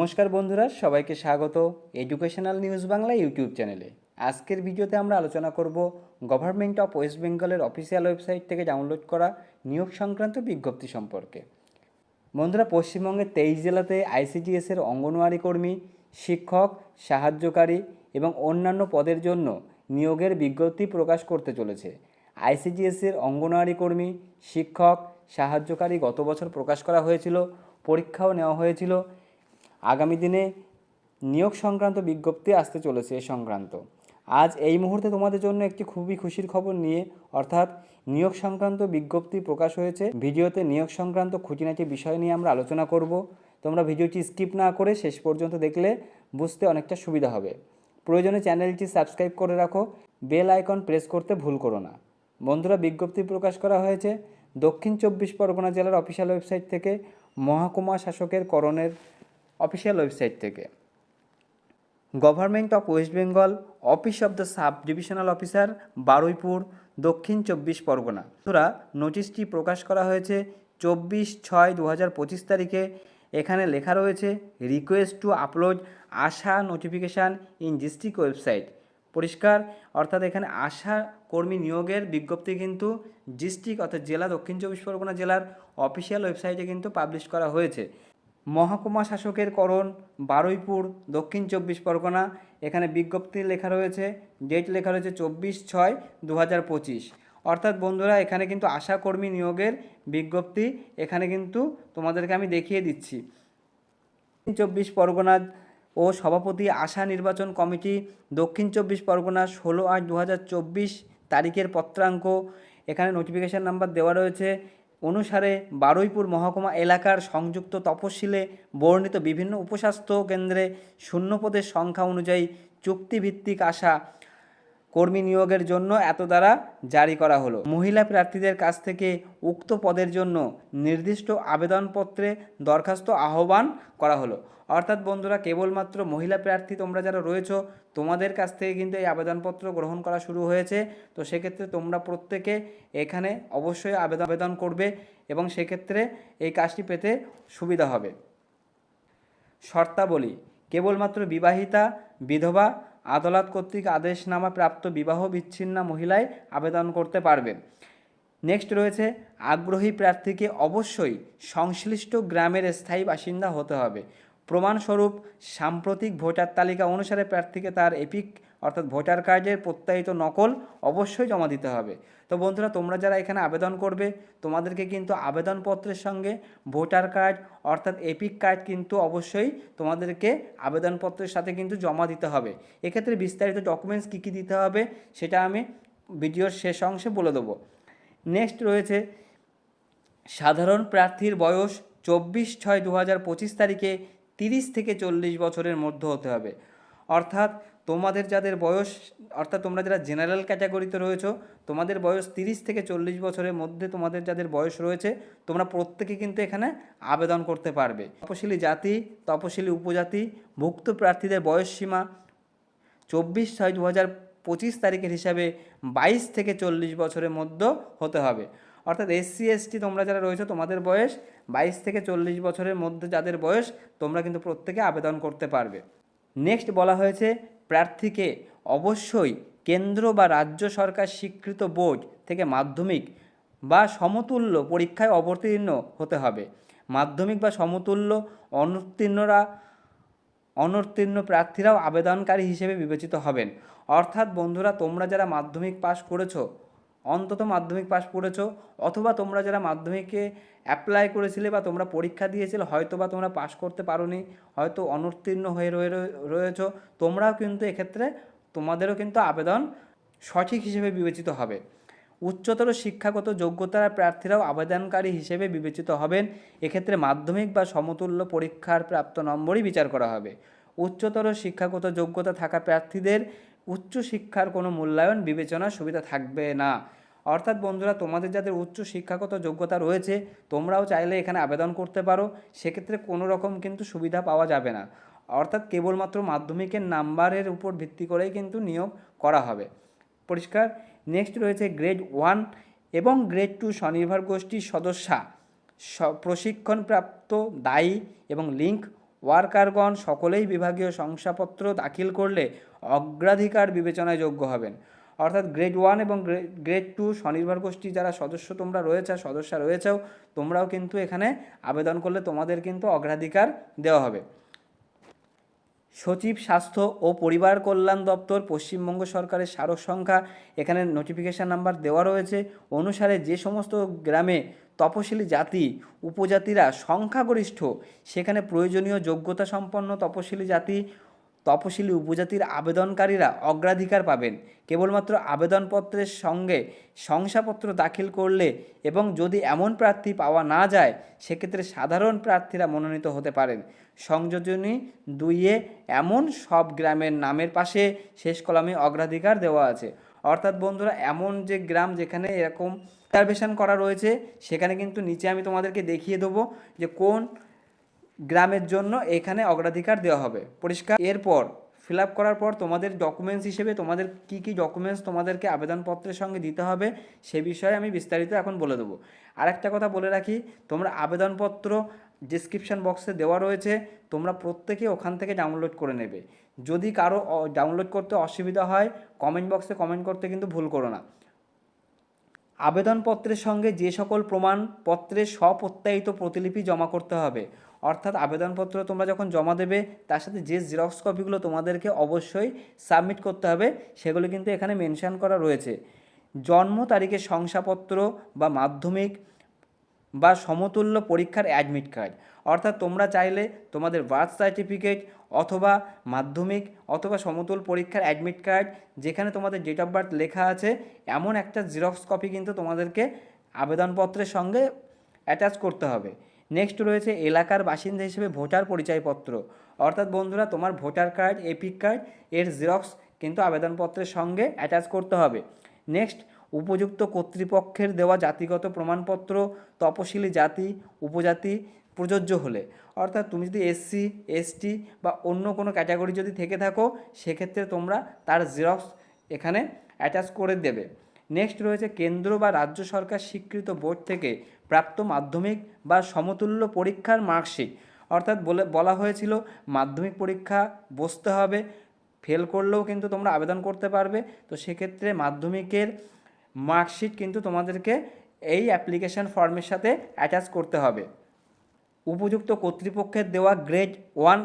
নমস্কার বন্ধুরা, সবাইকে স্বাগত এডুকেশনাল নিউজ বাংলা ইউটিউব চ্যানেলে আজকের ভিডিওতে আমরা আলোচনা করব গভর্নমেন্ট অফ ওয়েস্ট বেঙ্গলের অফিসিয়াল ওয়েবসাইট থেকে ডাউনলোড করা নিয়োগ সংক্রান্ত বিজ্ঞপ্তি সম্পর্কে। বন্ধুরা, পশ্চিমবঙ্গের তেইশ জেলাতে আইসিডিএসের অঙ্গনওয়াড়ি কর্মী, শিক্ষক, সাহায্যকারী এবং অন্যান্য পদের জন্য নিয়োগের বিজ্ঞপ্তি প্রকাশ করতে চলেছে। আইসিডিএসের অঙ্গনওয়াড়ি কর্মী, শিক্ষক, সাহায্যকারী গত বছর প্রকাশ করা হয়েছিল, পরীক্ষাও নেওয়া হয়েছিল আগামী দিনে নিয়োগ সংক্রান্ত বিজ্ঞপ্তি আসতে চলেছে এ সংক্রান্ত। আজ এই মুহূর্তে তোমাদের জন্য একটি খুবই খুশির খবর নিয়ে, অর্থাৎ নিয়োগ সংক্রান্ত বিজ্ঞপ্তি প্রকাশ হয়েছে। ভিডিওতে নিয়োগ সংক্রান্ত খুঁটিনাটি বিষয় নিয়ে আমরা আলোচনা করব। তোমরা ভিডিওটি স্কিপ না করে শেষ পর্যন্ত দেখলে বুঝতে অনেকটা সুবিধা হবে। প্রয়োজনে চ্যানেলটি সাবস্ক্রাইব করে রাখো। বেল আইকন প্রেস করতে ভুল করো না। বন্ধুরা, বিজ্ঞপ্তি প্রকাশ করা হয়েছে দক্ষিণ চব্বিশ পরগনা জেলার অফিসিয়াল ওয়েবসাইট থেকে মহকুমা শাসকের করণের অফিসিয়াল ওয়েবসাইট থেকে। Government of west bengal office of the sub divisional officer, Baruipur, দক্ষিণ চব্বিশ পরগনা। তোরা নোটিশটি প্রকাশ করা হয়েছে চব্বিশ ছয় দু হাজার পঁচিশ তারিখে। এখানে লেখা রয়েছে, request to upload ASHA notification in district website. পরিষ্কার, অর্থাৎ এখানে আশা কর্মী নিয়োগের বিজ্ঞপ্তি কিন্তু ডিস্ট্রিক্ট অর্থাৎ জেলা দক্ষিণ চব্বিশ পরগনা জেলার অফিসিয়াল ওয়েবসাইটে কিন্তু পাবলিশ করা হয়েছে। মহকুমা শাসকের করণ, বারুইপুর, দক্ষিণ চব্বিশ পরগনা, এখানে বিজ্ঞপ্তি লেখা রয়েছে ডেট লেখা রয়েছে চব্বিশ ছয় দু পঁচিশ। অর্থাৎ বন্ধুরা, এখানে কিন্তু আশাকর্মী নিয়োগের বিজ্ঞপ্তি এখানে কিন্তু তোমাদেরকে আমি দেখিয়ে দিচ্ছি। চব্বিশ পরগনা ও সভাপতি আশা নির্বাচন কমিটি দক্ষিণ চব্বিশ পরগনা ষোলো আট দু তারিখের পত্রাঙ্ক। এখানে নোটিফিকেশান নাম্বার দেওয়া রয়েছে অনুসারে বারুইপুর মহকুমা এলাকার সংযুক্ত তপশিলে বর্ণিত বিভিন্ন উপস্বাস্থ্য কেন্দ্রে শূন্যপদের সংখ্যা অনুযায়ী চুক্তিভিত্তিক আশা কর্মী নিয়োগের জন্য এত দ্বারা জারি করা হলো। মহিলা প্রার্থীদের কাছ থেকে উক্ত পদের জন্য নির্দিষ্ট আবেদনপত্রে দরখাস্ত আহ্বান করা হলো। অর্থাৎ বন্ধুরা, কেবলমাত্র মহিলা প্রার্থী তোমরা যারা রয়েছো, তোমাদের কাছ থেকে কিন্তু এই আবেদনপত্র গ্রহণ করা শুরু হয়েছে। তো সেক্ষেত্রে তোমরা প্রত্যেকে এখানে অবশ্যই আবেদন আবেদন করবে এবং সেক্ষেত্রে এই কাজটি পেতে সুবিধা হবে। শর্তাবলী, কেবলমাত্র বিবাহিতা, বিধবা আদালত কর্তৃক আদেশনামা প্রাপ্ত বিবাহ বিচ্ছিন্ন মহিলায় আবেদন করতে পারবে নেক্সট রয়েছে, আগ্রহী প্রার্থীকে অবশ্যই সংশ্লিষ্ট গ্রামের স্থায়ী বাসিন্দা হতে হবে। প্রমাণস্বরূপ সাম্প্রতিক ভোটার তালিকা অনুসারে প্রার্থীকে তার এপিক অর্থাৎ ভোটার কার্ডের প্রত্যায়িত নকল অবশ্যই জমা দিতে হবে। তো বন্ধুরা, তোমরা যারা এখানে আবেদন করবে, তোমাদেরকে কিন্তু আবেদনপত্রের সঙ্গে ভোটার কার্ড অর্থাৎ এপিক কার্ড কিন্তু অবশ্যই তোমাদেরকে আবেদনপত্রের সাথে কিন্তু জমা দিতে হবে। এক্ষেত্রে বিস্তারিত ডকুমেন্টস কী কী দিতে হবে, সেটা আমি ভিডিওর শেষ অংশে বলে দেবো। নেক্সট রয়েছে, সাধারণ প্রার্থীর বয়স চব্বিশ ছয় দু হাজার পঁচিশ তারিখে তিরিশ থেকে চল্লিশ বছরের মধ্যে হতে হবে। অর্থাৎ তোমাদের যাদের বয়স, অর্থাৎ তোমরা যারা জেনারেল ক্যাটাগরিতে রয়েছো, তোমাদের বয়স তিরিশ থেকে চল্লিশ বছরের মধ্যে তোমাদের যাদের বয়স রয়েছে, তোমরা প্রত্যেকে কিন্তু এখানে আবেদন করতে পারবে। তপশিলি জাতি, তপশিলি উপজাতি ভুক্ত প্রার্থীদের বয়স সীমা চব্বিশ ছয় দু হাজার পঁচিশ তারিখের হিসাবে বাইশ থেকে চল্লিশ বছরের মধ্যে হতে হবে। অর্থাৎ এসসি এসটি তোমরা যারা রয়েছে, তোমাদের বয়স বাইশ থেকে চল্লিশ বছরের মধ্যে যাদের বয়স, তোমরা কিন্তু প্রত্যেকে আবেদন করতে পারবে। নেক্সট বলা হয়েছে প্রার্থীকে অবশ্যই কেন্দ্র বা রাজ্য সরকার স্বীকৃত বোর্ড থেকে মাধ্যমিক বা সমতুল্য পরীক্ষায় অবতীর্ণ হতে হবে। মাধ্যমিক বা সমতুল্য অনুত্তীর্ণরা, অনুত্তীর্ণ প্রার্থীরাও আবেদনকারী হিসেবে বিবেচিত হবেন। অর্থাৎ বন্ধুরা, তোমরা যারা মাধ্যমিক পাশ করেছ অন্তত মাধ্যমিক পাশ করেছ, অথবা তোমরা যারা মাধ্যমিকে অ্যাপ্লাই করেছিলে বা তোমরা পরীক্ষা দিয়েছিলে হয়তো বা তোমরা পাশ করতে পারোনি, হয়তো অনুত্তীর্ণ হয়ে রয়ে, রয়েছো, তোমরাও কিন্তু এক্ষেত্রে তোমাদেরও কিন্তু আবেদন সঠিক হিসেবে বিবেচিত হবে। উচ্চতর শিক্ষাগত যোগ্যতার প্রার্থীরাও আবেদনকারী হিসেবে বিবেচিত হবেন। এক্ষেত্রে মাধ্যমিক বা সমতুল্য পরীক্ষার প্রাপ্ত নম্বরই বিচার করা হবে। উচ্চতর শিক্ষাগত যোগ্যতা থাকা প্রার্থীদের উচ্চ শিক্ষার কোনো মূল্যায়ন, বিবেচনার সুবিধা থাকবে না। অর্থাৎ বন্ধুরা, তোমাদের যাদের উচ্চ শিক্ষাগত যোগ্যতা রয়েছে, তোমরাও চাইলে এখানে আবেদন করতে পারো। সেক্ষেত্রে কোনো রকম কিন্তু সুবিধা পাওয়া যাবে না। অর্থাৎ কেবলমাত্র মাধ্যমিকের নাম্বারের উপর ভিত্তি করেই কিন্তু নিয়োগ করা হবে। পরিষ্কার? নেক্সট রয়েছে গ্রেড ওয়ান এবং গ্রেড টু স্বনির্ভর গোষ্ঠীর সদস্যা। প্রশিক্ষণপ্রাপ্ত, দায়ী এবং লিঙ্ক ওয়ার্কারগণ সকলেই বিভাগীয় শংসাপত্র দাখিল করলে অগ্রাধিকার বিবেচনায় যোগ্য হবেন। অর্থাৎ গ্রেড ওয়ান এবং গ্রেড টু স্বনির্ভর গোষ্ঠী যারা সদস্য তোমরা রয়েছে, সদস্য রয়েছেও, তোমরাও কিন্তু এখানে আবেদন করলে তোমাদের কিন্তু অগ্রাধিকার দেওয়া হবে। সচিব স্বাস্থ্য ও পরিবার কল্যাণ দপ্তর, পশ্চিমবঙ্গ সরকারের স্মারক সংখ্যা, এখানে নোটিফিকেশান নাম্বার দেওয়া রয়েছে। অনুসারে যে সমস্ত গ্রামে তপশিলি জাতি, উপজাতিরা সংখ্যাগরিষ্ঠ, সেখানে প্রয়োজনীয় যোগ্যতা সম্পন্ন তপশিলি জাতি তপশিলি উপজাতির আবেদনকারীরা অগ্রাধিকার পাবেন। কেবলমাত্র আবেদনপত্রের সঙ্গে শংসাপত্র দাখিল করলে এবং যদি এমন প্রার্থী পাওয়া না যায়, সেক্ষেত্রে সাধারণ প্রার্থীরা মনোনীত হতে পারেন। সংযোজনী দুইয়ে এমন সব গ্রামের নামের পাশে শেষ কলামে অগ্রাধিকার দেওয়া আছে। অর্থাৎ বন্ধুরা, এমন যে গ্রাম যেখানে এরকম রিজার্ভেশন করা রয়েছে, সেখানে কিন্তু নিচে আমি তোমাদেরকে দেখিয়ে দেবো যে কোন গ্রামের জন্য এখানে অগ্রাধিকার দেওয়া হবে। পরিষ্কার? এরপর ফিল আপ করার পর তোমাদের ডকুমেন্টস হিসেবে তোমাদের কি কি ডকুমেন্টস তোমাদেরকে আবেদনপত্রের সঙ্গে দিতে হবে, সে বিষয়ে আমি বিস্তারিত এখন বলে দেবো। আরেকটা কথা বলে রাখি, তোমরা আবেদনপত্র ডিসক্রিপশান বক্সে দেওয়া রয়েছে, তোমরা প্রত্যেকে ওখান থেকে ডাউনলোড করে নেবে। যদি কারও ডাউনলোড করতে অসুবিধা হয় কমেন্ট বক্সে কমেন্ট করতে কিন্তু ভুল করো না। আবেদনপত্রের সঙ্গে যে সকল প্রমাণপত্রের স্বপ্রত্যায়িত প্রতিলিপি জমা করতে হবে। অর্থাৎ আবেদনপত্র তোমরা যখন জমা দেবে, তার সাথে যে জেরক্স কপিগুলো তোমাদেরকে অবশ্যই সাবমিট করতে হবে, সেগুলো কিন্তু এখানে মেনশন করা রয়েছে। জন্ম তারিখের শংসাপত্র বা মাধ্যমিক বা সমতুল্য পরীক্ষার অ্যাডমিট কার্ড অর্থাৎ তোমরা চাইলে তোমাদের বার্থ সার্টিফিকেট অথবা মাধ্যমিক অথবা সমতুল পরীক্ষার অ্যাডমিট কার্ড যেখানে তোমাদের ডেট অফ বার্থ লেখা আছে, এমন একটা জেরক্স কপি কিন্তু তোমাদেরকে আবেদনপত্রের সঙ্গে অ্যাটাচ করতে হবে। নেক্সট রয়েছে এলাকার বাসিন্দা হিসেবে ভোটার পরিচয়পত্র। অর্থাৎ বন্ধুরা, তোমার ভোটার কার্ড এপিক কার্ড এর জেরক্স কিন্তু আবেদনপত্রের সঙ্গে অ্যাটাচ করতে হবে। নেক্সট উপযুক্ত কর্তৃপক্ষের দেওয়া জাতিগত প্রমাণপত্র, তপশিলি জাতি, উপজাতি, প্রযোজ্য হলে। অর্থাৎ তুমি যদি এসসি এসটি বা অন্য কোনো ক্যাটাগরি যদি থেকে থাকো, সেক্ষেত্রে তোমরা তার জেরক্স এখানে অ্যাটাচ করে দেবে। নেক্সট রয়েছে কেন্দ্র বা রাজ্য সরকার স্বীকৃত বোর্ড থেকে প্রাপ্ত মাধ্যমিক বা সমতুল্য পরীক্ষার মার্কশিট। অর্থাৎ বলে, বলা হয়েছিল মাধ্যমিক পরীক্ষা বসতে হবে, ফেল করলেও কিন্তু তোমরা আবেদন করতে পারবে। তো সেক্ষেত্রে মাধ্যমিকের মার্কশিট কিন্তু তোমাদেরকে এই অ্যাপ্লিকেশন ফর্মের সাথে অ্যাটাচ করতে হবে। উপযুক্ত কর্তৃপক্ষের দেওয়া গ্রেড ওয়ান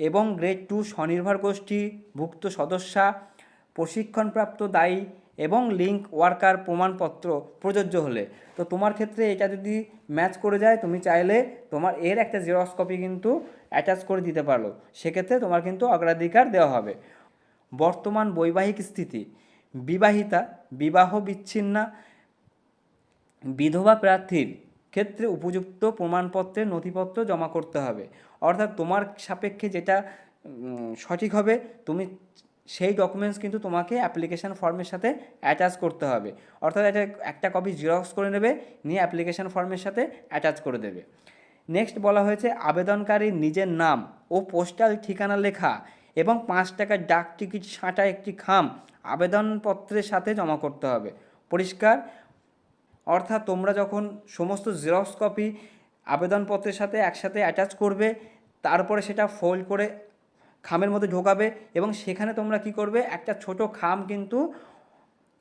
এবং গ্রেড টু স্বনির্ভর গোষ্ঠী ভুক্ত সদস্যা, প্রশিক্ষণপ্রাপ্ত দায়ী এবং লিঙ্ক ওয়ার্কার প্রমাণপত্র প্রযোজ্য হলে। তো তোমার ক্ষেত্রে এটা যদি ম্যাচ করে যায়, তুমি চাইলে তোমার এর একটা জেরক্স কপি কিন্তু অ্যাটাচ করে দিতে পারো। সেক্ষেত্রে তোমার কিন্তু অগ্রাধিকার দেওয়া হবে। বর্তমান বৈবাহিক স্থিতি। বিবাহিতা, বিবাহ বিচ্ছিন্না, বিধবা প্রার্থীর ক্ষেত্রে উপযুক্ত প্রমাণপত্রের নথিপত্র জমা করতে হবে। অর্থাৎ তোমার সাপেক্ষে যেটা সঠিক হবে, তুমি সেই ডকুমেন্টস কিন্তু তোমাকে অ্যাপ্লিকেশান ফর্মের সাথে অ্যাটাচ করতে হবে। অর্থাৎ এটা একটা কপি জেরক্স করে নেবে, নিয়ে অ্যাপ্লিকেশান ফর্মের সাথে অ্যাটাচ করে দেবে। নেক্সট বলা হয়েছে আবেদনকারীর নিজের নাম ও পোস্টাল ঠিকানা লেখা এবং পাঁচ টাকার ডাক টিকিট ছাঁটা একটি খাম আবেদনপত্রের সাথে জমা করতে হবে। পরিষ্কার? অর্থাৎ তোমরা যখন সমস্ত জেরক্স কপি আবেদনপত্রের সাথে একসাথে অ্যাটাচ করবে, তারপরে সেটা ফোল্ড করে খামের মধ্যে ঢোকাবে এবং সেখানে তোমরা কি করবে? একটা ছোট খাম কিন্তু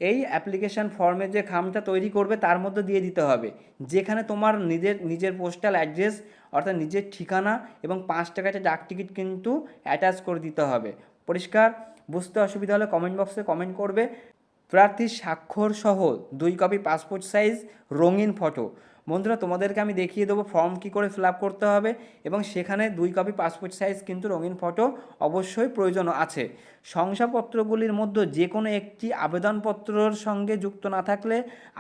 এই অ্যাপ্লিকেশান ফর্মের যে খামটা তৈরি করবে, তার মধ্যে দিয়ে দিতে হবে। যেখানে তোমার নিজের নিজের পোস্টাল অ্যাড্রেস অর্থাৎ নিজের ঠিকানা এবং পাঁচ টাকাটা ডাক টিকিট কিন্তু অ্যাটাচ করে দিতে হবে। পরিষ্কার? বুঝতে অসুবিধা হলে কমেন্ট বক্সে কমেন্ট করবে। প্রার্থীর স্বাক্ষর সহ দুই কপি পাসপোর্ট সাইজ রঙিন ফটো বন্ধুরা, তোমাদেরকে আমি দেখিয়ে দেবো ফর্ম কী করে ফিল করতে হবে এবং সেখানে দুই কপি পাসপোর্ট সাইজ কিন্তু রঙিন ফটো অবশ্যই প্রয়োজন আছে। শংসাপত্রগুলির মধ্যে যে কোনো একটি আবেদনপত্রর সঙ্গে যুক্ত না থাকলে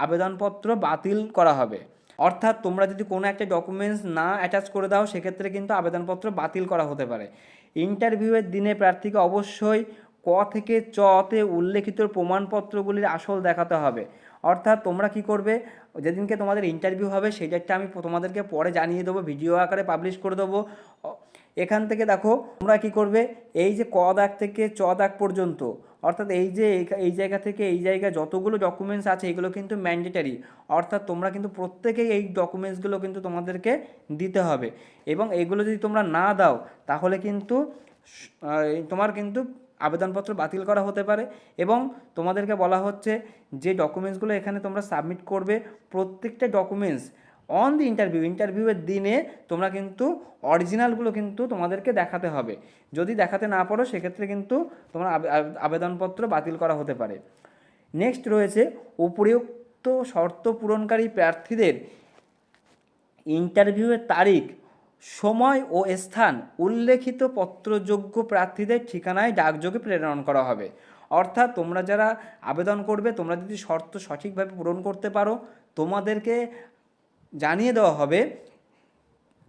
আবেদনপত্র বাতিল করা হবে। অর্থাৎ তোমরা যদি কোনো একটা ডকুমেন্টস না অ্যাটাচ করে দাও, সেক্ষেত্রে কিন্তু আবেদনপত্র বাতিল করা হতে পারে। ইন্টারভিউয়ের দিনে প্রার্থীকে অবশ্যই ক থেকে চতে উল্লেখিত প্রমাণপত্রগুলির আসল দেখাতে হবে। অর্থাৎ তোমরা কি করবে? যেদিনকে তোমাদের ইন্টারভিউ হবে, সেই ডেটটা আমি তোমাদেরকে পরে জানিয়ে দেবো ভিডিও আকারে পাবলিশ করে দেবো। এখান থেকে দেখো, তোমরা কি করবে? এই যে ক দাগ থেকে চ দাগ পর্যন্ত, অর্থাৎ এই যে এই- জায়গা থেকে এই জায়গায় যতগুলো ডকুমেন্টস আছে, এগুলো কিন্তু ম্যান্ডেটারি অর্থাৎ তোমরা কিন্তু প্রত্যেকেই এই ডকুমেন্টসগুলো কিন্তু তোমাদেরকে দিতে হবে। এবং এগুলো যদি তোমরা না দাও, তাহলে কিন্তু তোমার কিন্তু আবেদনপত্র বাতিল করা হতে পারে এবং তোমাদেরকে বলা হচ্ছে যে ডকুমেন্টসগুলো এখানে তোমরা সাবমিট করবে, প্রত্যেকটা ডকুমেন্টস অন দি ইন্টারভিউ ইন্টারভিউয়ের দিনে তোমরা কিন্তু অরিজিনালগুলো কিন্তু তোমাদেরকে দেখাতে হবে। যদি দেখাতে না পারো, সেক্ষেত্রে কিন্তু তোমার আবে- আবে- আবেদনপত্র বাতিল করা হতে পারে। নেক্সট রয়েছে উপরিউক্ত শর্ত পূরণকারী প্রার্থীদের ইন্টারভিউয়ের তারিখ। সময় ও স্থান উল্লেখিত পত্রযোগ্য প্রার্থীদের ঠিকানায় ডাকযোগে প্রেরণ করা হবে। অর্থাৎ তোমরা যারা আবেদন করবে, তোমরা যদি শর্ত সঠিকভাবে পূরণ করতে পারো, তোমাদেরকে জানিয়ে দেওয়া হবে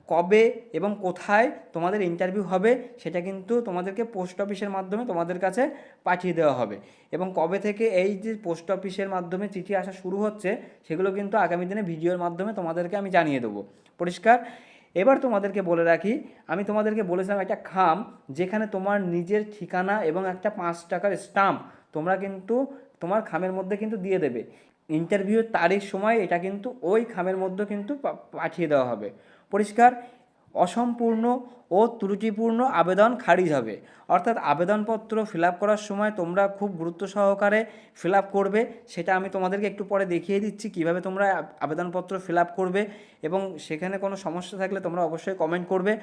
কবে এবং কোথায় তোমাদের ইন্টারভিউ হবে, সেটা কিন্তু তোমাদেরকে পোস্ট অফিসের মাধ্যমে তোমাদের কাছে পাঠিয়ে দেওয়া হবে। এবং কবে থেকে এই যে পোস্ট অফিসের মাধ্যমে চিঠি আসা শুরু হচ্ছে, সেগুলো কিন্তু আগামী দিনে ভিডিওর মাধ্যমে তোমাদেরকে আমি জানিয়ে দেবো। পরিষ্কার? এবার তোমাদেরকে বলে রাখি, আমি তোমাদেরকে বলেছিলাম একটা খাম যেখানে তোমার নিজের ঠিকানা এবং একটা পাঁচ টাকার স্টাম্প তোমরা কিন্তু তোমার খামের মধ্যে কিন্তু দিয়ে দেবে। ইন্টারভিউ তারিখ, সময়, এটা কিন্তু ওই খামের মধ্যে কিন্তু পাঠিয়ে দেওয়া হবে। পরিষ্কার? অসম্পূর্ণ ও ত্রুটিপূর্ণ আবেদন খারিজ হবে। অর্থাৎ আবেদনপত্র ফিল করার সময় তোমরা খুব গুরুত্ব সহকারে ফিল করবে, সেটা আমি তোমাদেরকে একটু পরে দেখিয়ে দিচ্ছি কীভাবে তোমরা আব- আবেদনপত্র ফিল করবে এবং সেখানে কোনো সমস্যা থাকলে তোমরা অবশ্যই কমেন্ট করবে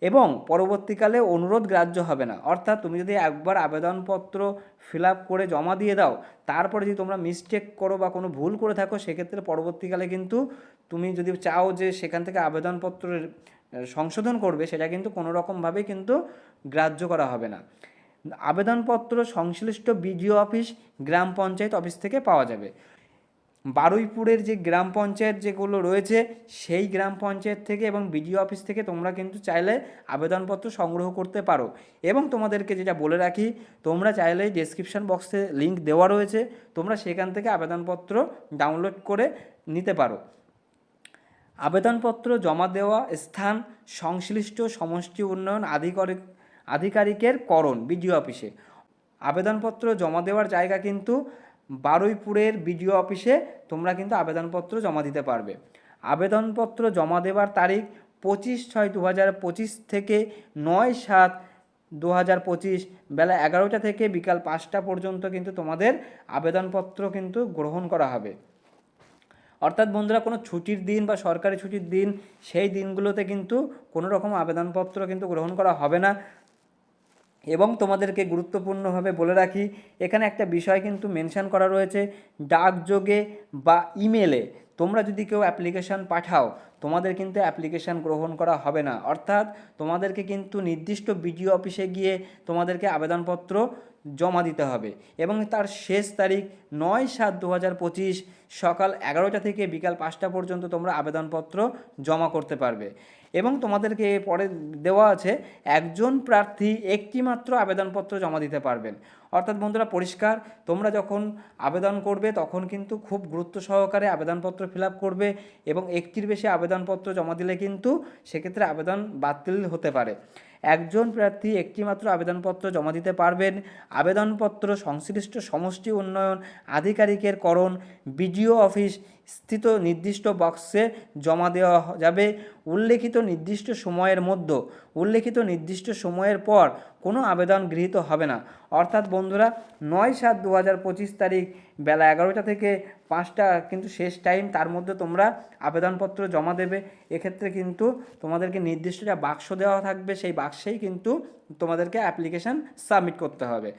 এবং পরবর্তীকালে অনুরোধ গ্রাহ্য হবে না। অর্থাৎ তুমি যদি একবার আবেদনপত্র ফিল করে জমা দিয়ে দাও, তারপরে যদি তোমরা মিস্টেক করো বা কোনো ভুল করে থাকো, সেক্ষেত্রে পরবর্তীকালে কিন্তু তুমি যদি চাও যে সেখান থেকে আবেদনপত্রের সংশোধন করবে, সেটা কিন্তু কোনো রকমভাবেই কিন্তু গ্রাহ্য করা হবে না। আবেদনপত্র সংশ্লিষ্ট বিডিও অফিস, গ্রাম পঞ্চায়েত অফিস থেকে পাওয়া যাবে। বারুইপুরের যে গ্রাম পঞ্চায়েত যেগুলো রয়েছে, সেই গ্রাম পঞ্চায়েত থেকে এবং বিডিও অফিস থেকে তোমরা কিন্তু চাইলে আবেদনপত্র সংগ্রহ করতে পারো। এবং তোমাদেরকে যেটা বলে রাখি, তোমরা চাইলে ডেসক্রিপশন বক্সে লিংক দেওয়া রয়েছে, তোমরা সেখান থেকে আবেদনপত্র ডাউনলোড করে নিতে পারো। আবেদনপত্র জমা দেওয়া স্থান, সংশ্লিষ্ট সমষ্টি উন্নয়ন আধিকারিক আধিকারিকের করণ, বিডিও অফিসে। আবেদনপত্র জমা দেওয়ার জায়গা কিন্তু বারুইপুরের বিডিও অফিসে, তোমরা কিন্তু আবেদনপত্র জমা দিতে পারবে। আবেদনপত্র জমা দেওয়ার তারিখ পঁচিশ ছয় দু থেকে নয় সাত দু হাজার পঁচিশ, বেলা এগারোটা থেকে বিকাল পাঁচটা পর্যন্ত কিন্তু তোমাদের আবেদনপত্র কিন্তু গ্রহণ করা হবে। অর্থাৎ বন্ধুরা, কোনো ছুটির দিন বা সরকারি ছুটির দিন, সেই দিনগুলোতে কিন্তু কোনো রকম আবেদনপত্র কিন্তু গ্রহণ করা হবে না। এবং তোমাদেরকে গুরুত্বপূর্ণভাবে বলে রাখি, এখানে একটা বিষয় কিন্তু মেনশান করা রয়েছে, ডাকযোগে বা ইমেলে তোমরা যদি কেউ অ্যাপ্লিকেশান পাঠাও, তোমাদের কিন্তু অ্যাপ্লিকেশান গ্রহণ করা হবে না। অর্থাৎ তোমাদেরকে কিন্তু নির্দিষ্ট বিডিও অফিসে গিয়ে তোমাদেরকে আবেদনপত্র জমা দিতে হবে এবং তার শেষ তারিখ নয় সাত দু পঁচিশ সকাল এগারোটা থেকে বিকাল পাঁচটা পর্যন্ত তোমরা আবেদনপত্র জমা করতে পারবে। এবং তোমাদেরকে পরে দেওয়া আছে, একজন প্রার্থী একটি মাত্র আবেদনপত্র জমা দিতে পারবেন। অর্থাৎ বন্ধুরা পরিষ্কার, তোমরা যখন আবেদন করবে তখন কিন্তু খুব গুরুত্ব সহকারে আবেদনপত্র ফিল করবে এবং একটির বেশি আবেদনপত্র জমা দিলে কিন্তু সেক্ষেত্রে আবেদন বাতিল হতে পারে। একজন প্রার্থী একটিমাত্র আবেদনপত্র জমা দিতে পারবেন। আবেদনপত্র সংশ্লিষ্ট সমষ্টি উন্নয়ন আধিকারিকের করণ, বিডিও অফিস স্থিত নির্দিষ্ট বক্সে জমা দেওয়া যাবে। উল্লেখিত নির্দিষ্ট সময়ের মধ্যে, উল্লেখিত নির্দিষ্ট সময়ের পর কোনো আবেদন গৃহীত হবে না। অর্থাৎ বন্ধুরা, নয় সাত দু হাজার পঁচিশ তারিখ বেলা এগারোটা থেকে পাঁচটা কিন্তু শেষ টাইম, তার মধ্যে তোমরা আবেদনপত্র জমা দেবে। এক্ষেত্রে কিন্তু তোমাদেরকে নির্দিষ্ট একটা বাক্স দেওয়া থাকবে, সেই বাক্সেই কিন্তু তোমাদেরকে অ্যাপ্লিকেশান সাবমিট করতে হবে।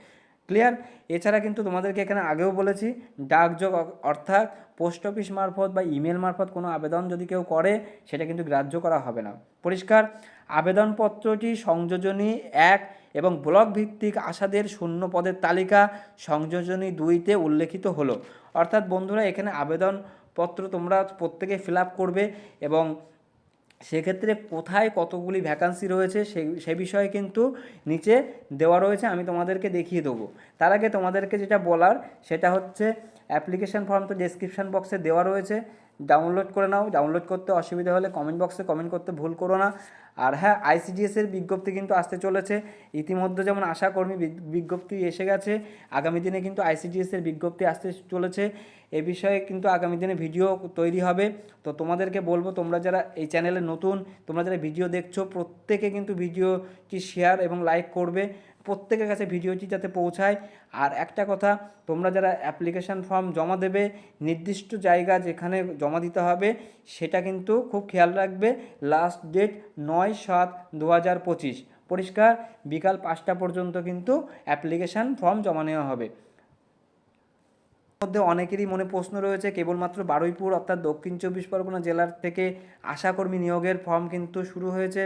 ক্লিয়ার? এছাড়া কিন্তু তোমাদেরকে এখানে আগেও বলেছি, ডাকযোগ অর্থাৎ পোস্ট অফিস মারফত বা ইমেল মারফত কোনো আবেদন যদি কেউ করে, সেটা কিন্তু গ্রাহ্য করা হবে না। পরিষ্কার, আবেদনপত্রটি সংযোজনী এক এবং ব্লক ভিত্তিক আশাদের শূন্য পদের তালিকা সংযোজনী দুইতে উল্লেখিত হলো। অর্থাৎ বন্ধুরা, এখানে আবেদনপত্র তোমরা প্রত্যেকে ফিল করবে এবং সেক্ষেত্রে কোথায় কতগুলি ভ্যাকান্সি রয়েছে সে সে বিষয়ে কিন্তু নিচে দেওয়া রয়েছে, আমি তোমাদেরকে দেখিয়ে দেবো। তার আগে তোমাদেরকে যেটা বলার, সেটা হচ্ছে অ্যাপ্লিকেশন ফর্ম তো ডেসক্রিপশন বক্সে দেওয়া রয়েছে। ডাউনলোড করে নাও। ডাউনলোড করতে অসুবিধা হলে কমেন্ট বক্সে কমেন্ট করতে ভুল করো না। আর হ্যাঁ আইসিডিএস এর বিজ্ঞপ্তি কিন্তু আসতে চলেছে। ইতিমধ্যে যেমন আশাকর্মী বিজ্ঞপ্তি এসে গেছে, আগামী দিনে কিন্তু আইসিডিএস এর বিজ্ঞপ্তি আসতে চলেছে। এ বিষয়ে কিন্তু আগামী দিনে ভিডিও তৈরি হবে। তো তোমাদেরকে বলব, তোমরা যারা এই চ্যানেলে নতুন, তোমরা যারা ভিডিও দেখছ, প্রত্যেকে কিন্তু ভিডিওটি শেয়ার এবং লাইক করবে। প্রত্যেকের কাছে ভিডিওটি যাতে পৌঁছায়। আর একটা কথা, তোমরা যারা অ্যাপ্লিকেশান ফর্ম জমা দেবে, নির্দিষ্ট জায়গা যেখানে জমা দিতে হবে, সেটা কিন্তু খুব খেয়াল রাখবে। লাস্ট ডেট নয় সাত দু পঁচিশ। পরিষ্কার, বিকাল পাঁচটা পর্যন্ত কিন্তু অ্যাপ্লিকেশান ফর্ম জমা নেওয়া হবে। মধ্যে অনেকেরই মনে প্রশ্ন রয়েছে, কেবলমাত্র বারুইপুর অর্থাৎ দক্ষিণ চব্বিশ পরগনা জেলার থেকে আশাকর্মী নিয়োগের ফর্ম কিন্তু শুরু হয়েছে।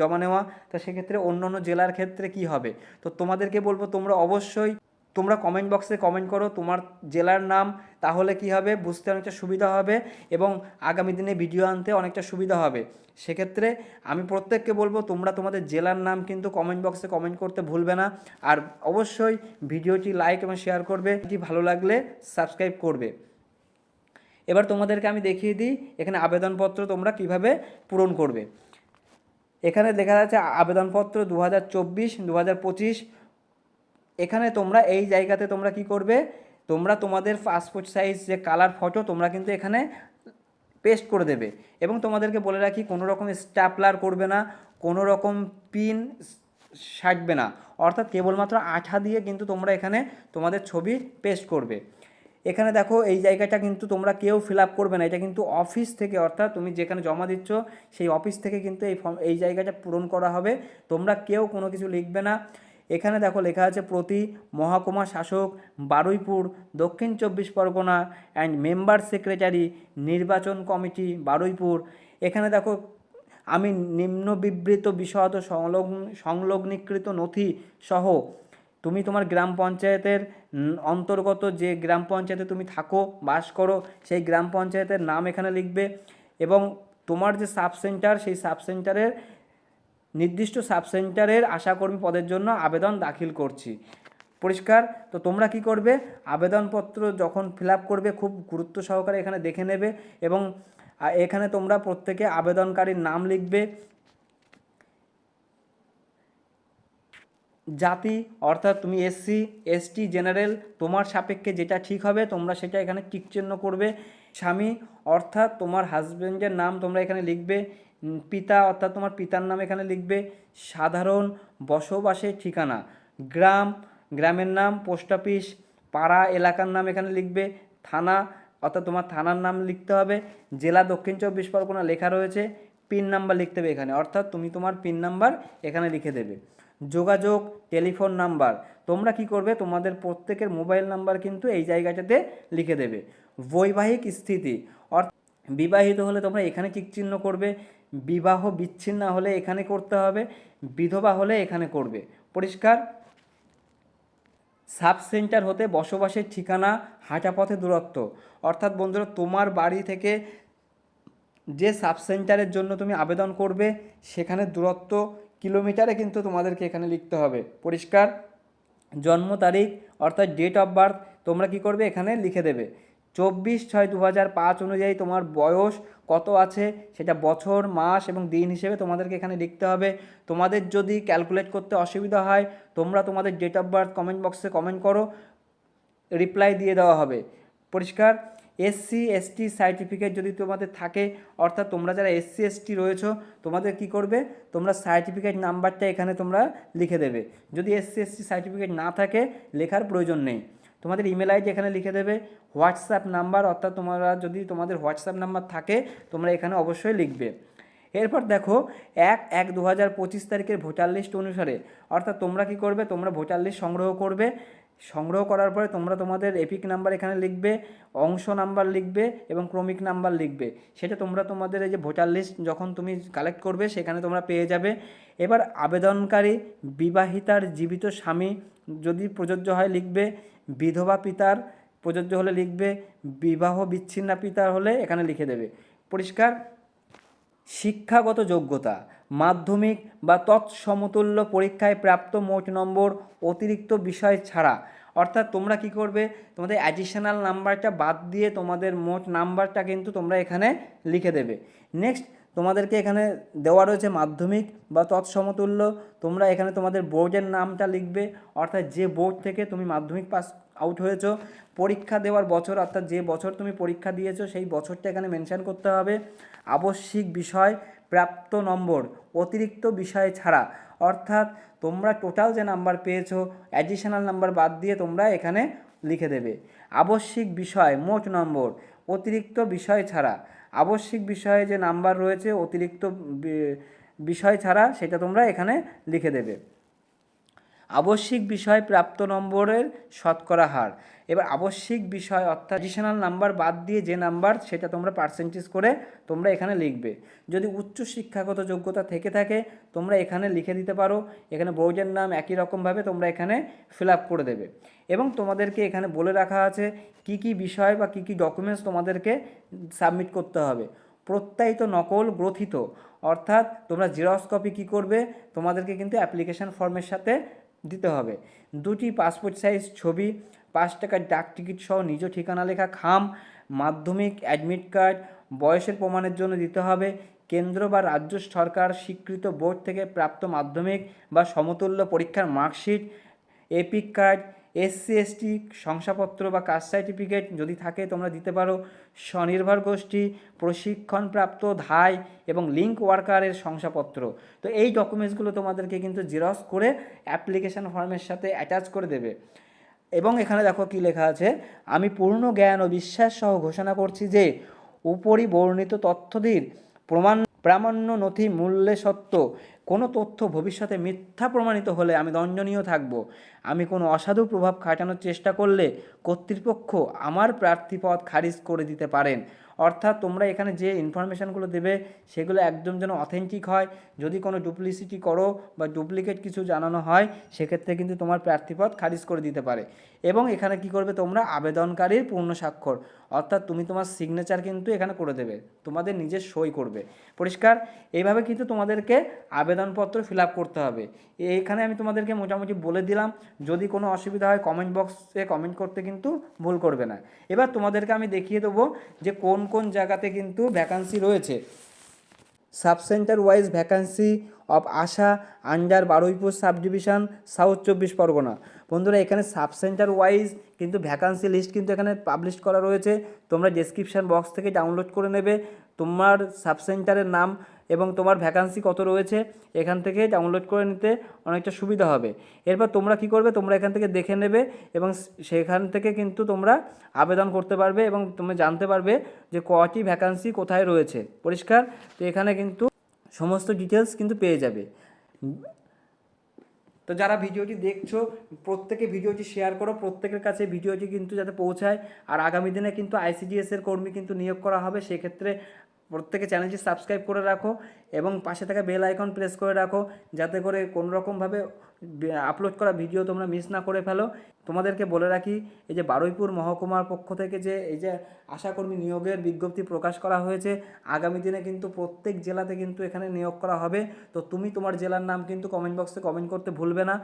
জমা নেওয়া, তা সেক্ষেত্রে অন্য অন্য জেলার ক্ষেত্রে কি হবে? তো তোমাদেরকে বলব, তোমরা অবশ্যই তোমরা কমেন্ট বক্সে কমেন্ট করো তোমার জেলার নাম, তাহলে কি হবে? বুঝতে অনেকটা সুবিধা হবে এবং আগামী দিনে ভিডিও আনতে অনেকটা সুবিধা হবে। সেক্ষেত্রে আমি প্রত্যেককে বলব, তোমরা তোমাদের জেলার নাম কিন্তু কমেন্ট বক্সে কমেন্ট করতে ভুলবে না। আর অবশ্যই ভিডিওটি লাইক এবং শেয়ার করবে এটি ভালো লাগলে সাবস্ক্রাইব করবে। এবার তোমাদেরকে আমি দেখিয়ে দিই, এখানে আবেদনপত্র তোমরা কীভাবে পূরণ করবে। এখানে দেখা যাচ্ছে আবেদনপত্র দু হাজার চব্বিশ দু হাজার পঁচিশ। এখানে তোমরা এই জায়গাতে তোমরা কি করবে? তোমরা তোমাদের পাসপোর্ট সাইজ যে কালার ফটো তোমরা কিন্তু এখানে পেস্ট করে দেবে। এবং তোমাদেরকে বলে রাখি, কোনো রকম স্ট্যাপলার করবে না, কোনো রকম পিন সাটবে না। অর্থাৎ কেবলমাত্র আঠা দিয়ে কিন্তু তোমরা এখানে তোমাদের ছবি পেস্ট করবে। এখানে দেখো, এই জায়গাটা কিন্তু তোমরা কেউ ফিল আপ করবে না। এটা কিন্তু অফিস থেকে, অর্থাৎ তুমি যেখানে জমা দিচ্ছ, সেই অফিস থেকে কিন্তু এই ফর্ম, এই জায়গাটা পূরণ করা হবে। তোমরা কেউ কোনো কিছু লিখবে না। এখানে দেখো লেখা আছে, প্রতি মহকুমা শাসক বারুইপুর, দক্ষিণ চব্বিশ পরগনা অ্যান্ড মেম্বার সেক্রেটারি নির্বাচন কমিটি, বারুইপুর। এখানে দেখো, আমি নিম্ন বিবৃত বিশদ সংলগ্ন, সংলগ্নীকৃত নথি সহ, তুমি তোমার গ্রাম পঞ্চায়েতের অন্তর্গত যে গ্রাম পঞ্চায়েতে তুমি থাকো, বাস করো, সেই গ্রাম পঞ্চায়েতের নাম এখানে লিখবে এবং তোমার যে সাব সেন্টার, সেই সাব সেন্টারের নির্দিষ্ট সাব সেন্টারের আশাকর্মী পদের জন্য আবেদন দাখিল করছি। পরিষ্কার? তো তোমরা কি করবে? আবেদনপত্র যখন ফিল করবে, খুব গুরুত্ব সহকারে এখানে দেখে নেবে এবং এখানে তোমরা প্রত্যেকে আবেদনকারীর নাম লিখবে জাতি, অর্থাৎ তুমি এসসি এসটি জেনারেল তোমার সাপেক্ষে যেটা ঠিক হবে, তোমরা সেটা এখানে টিক চিহ্ন করবে। স্বামী, অর্থাৎ তোমার হাজবেন্ডের নাম তোমরা এখানে লিখবে। পিতা, অর্থাৎ তোমার পিতার নাম এখানে লিখবে। সাধারণ বসবাসের ঠিকানা, গ্রাম, গ্রামের নাম পোস্ট অফিস পাড়া, এলাকার নাম এখানে লিখবে। থানা, অর্থাৎ তোমার থানার নাম লিখতে হবে। জেলা, দক্ষিণ চব্বিশ পরগনা লেখা রয়েছে। পিন নাম্বার লিখতে হবে এখানে, অর্থাৎ তুমি তোমার পিন নাম্বার এখানে লিখে দেবে। যোগাযোগ, টেলিফোন নাম্বার। তোমরা কি করবে? তোমাদের প্রত্যেকের মোবাইল নাম্বার কিন্তু এই জায়গাটাতে লিখে দেবে। বৈবাহিক স্থিতি। অর্থাৎ বিবাহিত হলে তোমরা এখানে টিক চিহ্ন করবে। বিবাহ বিচ্ছিন্ন হলে এখানে করতে হবে। বিধবা হলে এখানে করবে। পরিষ্কার? সাব সেন্টার হতে বসবাসের ঠিকানা হাঁটা পথে দূরত্ব। অর্থাৎ বন্ধুরা, তোমার বাড়ি থেকে যে সাব সেন্টারের জন্য তুমি আবেদন করবে, সেখানে দূরত্ব কিলোমিটারে কিন্তু তোমাদেরকে এখানে লিখতে হবে। পরিষ্কার? জন্ম তারিখ, অর্থাৎ ডেট অফ বার্থ তোমরা কি করবে এখানে লিখে দেবে। চব্বিশ ছয় দু হাজার পাঁচ অনুযায়ী তোমার বয়স কত আছে, সেটা বছর, মাস এবং দিন হিসেবে তোমাদেরকে এখানে লিখতে হবে। তোমাদের যদি ক্যালকুলেট করতে অসুবিধা হয়, তোমরা তোমাদের ডেট অফ বার্থ কমেন্ট বক্সে কমেন্ট করো রিপ্লাই দিয়ে দেওয়া হবে। পরিষ্কার? এসসি এসটি সার্টিফিকেট যদি তোমাদের থাকে, অর্থাৎ তোমরা যারা এসসি এসটি রয়েছো, তোমাদের কি করবে? তোমরা সার্টিফিকেট নাম্বারটা এখানে তোমরা লিখে দেবে। যদি এসসি এসটি সার্টিফিকেট না থাকে, লেখার প্রয়োজন নেই। তোমাদের ইমেল আইডি এখানে লিখে দেবে হোয়াটসঅ্যাপ নাম্বার অর্থাৎ তোমরা যদি তোমাদের হোয়াটসঅ্যাপ নাম্বার থাকে, তোমরা এখানে অবশ্যই লিখবে। এরপর দেখো, এক এক দু হাজার পঁচিশ তারিখের ভোটার লিস্ট অনুসারে, অর্থাৎ তোমরা কি করবে? তোমরা ভোটার লিস্ট সংগ্রহ করবে। সংগ্রহ করার পরে তোমরা তোমাদের এপিক নাম্বার এখানে লিখবে, অংশ নাম্বার লিখবে এবং ক্রমিক নাম্বার লিখবে। সেটা তোমরা তোমাদের এই যে ভোটার লিস্ট যখন তুমি কালেক্ট করবে, সেখানে তোমরা পেয়ে যাবে। এবার আবেদনকারী বিবাহিতার জীবিত স্বামী যদি প্রযোজ্য হয় লিখবে, বিধবা পিতার প্রযোজ্য হলে লিখবে, বিবাহ বিচ্ছিন্ন পিতার হলে এখানে লিখে দেবে। পরিষ্কার? শিক্ষাগত যোগ্যতা। মাধ্যমিক বা তৎসমতুল্য পরীক্ষায় প্রাপ্ত মোট নম্বর অতিরিক্ত বিষয় ছাড়া। অর্থাৎ তোমরা কি করবে? তোমাদের অ্যাডিশনাল নাম্বারটা বাদ দিয়ে তোমাদের মোট নাম্বারটা কিন্তু তোমরা এখানে লিখে দেবে। নেক্সট তোমাদেরকে এখানে দেওয়া রয়েছে মাধ্যমিক বা তৎসমতুল্য। তোমরা এখানে তোমাদের বোর্ডের নামটা লিখবে। অর্থাৎ যে বোর্ড থেকে তুমি মাধ্যমিক পাস আউট হয়েছো, পরীক্ষা দেওয়ার বছর, অর্থাৎ যে বছর তুমি পরীক্ষা দিয়েছ, সেই বছরটা এখানে মেনশন করতে হবে। আবশ্যিক বিষয় প্রাপ্ত নম্বর অতিরিক্ত বিষয় ছাড়া। অর্থাৎ তোমরা টোটাল যে নাম্বার পেয়েছ অ্যাডিশনাল নাম্বার বাদ দিয়ে তোমরা এখানে লিখে দেবে। আবশ্যিক বিষয়, মোট নম্বর, অতিরিক্ত বিষয় ছাড়া। আবশ্যিক বিষয়ে যে নাম্বার রয়েছে, অতিরিক্ত বিষয় ছাড়া সেটা তোমরা এখানে লিখে দেবে। আবশ্যিক বিষয় প্রাপ্ত নম্বরের শতকরা হার। এবার আবশ্যিক বিষয় অর্থাৎ অ্যাডিশনাল নাম্বার বাদ দিয়ে যে নাম্বার সেটা তোমরা পার্সেন্টেজ করে তোমরা এখানে লিখবে। যদি উচ্চ শিক্ষাগত যোগ্যতা থেকে থাকে, তোমরা এখানে লিখে দিতে পারো। এখানে বোর্ডের নাম একই রকমভাবে তোমরা এখানে ফিল আপ করে দেবে। এবং তোমাদেরকে এখানে বলে রাখা আছে কি কি বিষয় বা কি কি ডকুমেন্টস তোমাদেরকে সাবমিট করতে হবে। প্রত্যায়িত নকল গ্রথিত। অর্থাৎ তোমরা জেরক্স কপি কী করবে? তোমাদেরকে কিন্তু অ্যাপ্লিকেশন ফর্মের সাথে দিতে হবে। দুটি পাসপোর্ট সাইজ ছবি পাঁচ টাকার ডাক টিকিট সহ নিজ ঠিকানা লেখা খাম, মাধ্যমিক অ্যাডমিট কার্ড বয়সের প্রমাণের জন্য দিতে হবে। কেন্দ্র বা রাজ্য সরকার স্বীকৃত বোর্ড থেকে প্রাপ্ত মাধ্যমিক বা সমতুল্য পরীক্ষার marksheet EPIC card SC ST শংসাপত্র বা কাস্ট সার্টিফিকেট যদি থাকে তোমরা দিতে পারো। স্বনির্ভর গোষ্ঠী, প্রশিক্ষণপ্রাপ্ত ধাই এবং লিঙ্ক ওয়ার্কারের শংসাপত্র। তো এই ডকুমেন্টসগুলো তোমাদেরকে কিন্তু জেরক্স করে অ্যাপ্লিকেশন ফর্মের সাথে অ্যাটাচ করে দেবে। এবং এখানে দেখো কি লেখা আছে, আমি পূর্ণ জ্ঞান ও বিশ্বাস সহ ঘোষণা করছি যে উপরি বর্ণিত তথ্যটির প্রমাণ, প্রামাণ্য নথি মূল্যে সত্য। কোনো তথ্য ভবিষ্যতে মিথ্যা প্রমাণিত হলে আমি দণ্ডনীয় থাকব। আমি কোনো অসাধু প্রভাব খাটানোর চেষ্টা করলে কর্তৃপক্ষ আমার প্রার্থীপদ খারিজ করে দিতে পারেন। অর্থাৎ তোমরা এখানে যে ইনফরমেশানগুলো দেবে, সেগুলো একদম যেন অথেন্টিক হয়। যদি কোনো ডুপ্লিসিটি করো বা ডুপ্লিকেট কিছু জানানো হয়, সেক্ষেত্রে কিন্তু তোমার প্রার্থীপদ খারিজ করে দিতে পারে। এবং এখানে কি করবে তোমরা? আবেদনকারীর পূর্ণ স্বাক্ষর। অর্থাৎ তুমি তোমার সিগনেচার কিন্তু এখানে করে দেবে, তোমাদের নিজের সই করবে। পরিষ্কার? এইভাবে কিন্তু তোমাদেরকে আবেদনপত্র ফিল করতে হবে। এখানে আমি তোমাদেরকে মোটামুটি বলে দিলাম, যদি কোনো অসুবিধা হয় কমেন্ট বক্সে কমেন্ট করতে কিন্তু ভুল করবে না। এবার তোমাদেরকে আমি দেখিয়ে দেবো যে কোন কোন জায়গাতে কিন্তু ভ্যাকান্সি রয়েছে। Subcentre wise vacancy of ASHA, under Baruipur sub division south চব্বিশ পরগনা। বন্ধুরা, এখানে সাবসেন্টার ওয়াইজ কিন্তু ভ্যাকান্সি লিস্ট কিন্তু এখানে পাবলিশ করা রয়েছে। তোমরা ডেসক্রিপশান বক্স থেকে ডাউনলোড করে নেবে। তোমার সাবসেন্টারের নাম এবং তোমার ভ্যাকান্সি কত রয়েছে, এখান থেকে ডাউনলোড করে নিতে অনেকটা সুবিধা হবে। এরপর তোমরা কি করবে, তোমরা এখান থেকে দেখে নেবে এবং সেখান থেকে কিন্তু তোমরা আবেদন করতে পারবে এবং তুমি জানতে পারবে যে কটি ভ্যাকান্সি কোথায় রয়েছে। পরিষ্কার? তো এখানে কিন্তু সমস্ত ডিটেলস কিন্তু পেয়ে যাবে। তো যারা ভিডিওটি দেখছ, প্রত্যেকে ভিডিওটি শেয়ার করো, প্রত্যেকের কাছে ভিডিওটি কিন্তু যাতে পৌঁছায়। আর আগামী দিনে কিন্তু আইসিডিএসের কর্মী কিন্তু নিয়োগ করা হবে, সেক্ষেত্রে প্রত্যেকে চ্যানেলটি সাবস্ক্রাইব করে রাখো এবং পাশে থাকা বেল আইকন প্রেস করে রাখো যাতে করে কোনো রকমভাবে আপলোড করা ভিডিও তোমরা মিস না করে ফেলো। তোমাদেরকে বলে রাখি, এই যে বারুইপুর মহকুমার পক্ষ থেকে যে, এই যে আশাকর্মী নিয়োগের বিজ্ঞপ্তি প্রকাশ করা হয়েছে, আগামী দিনে কিন্তু প্রত্যেক জেলাতে কিন্তু এখানে নিয়োগ করা হবে। তো তুমি তোমার জেলার নাম কিন্তু কমেন্ট বক্সে কমেন্ট করতে ভুলবে না।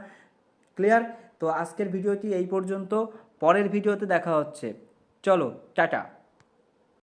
ক্লিয়ার তো আজকের ভিডিওটি এই পর্যন্ত, পরের ভিডিওতে দেখা হচ্ছে। চলো, টাটা।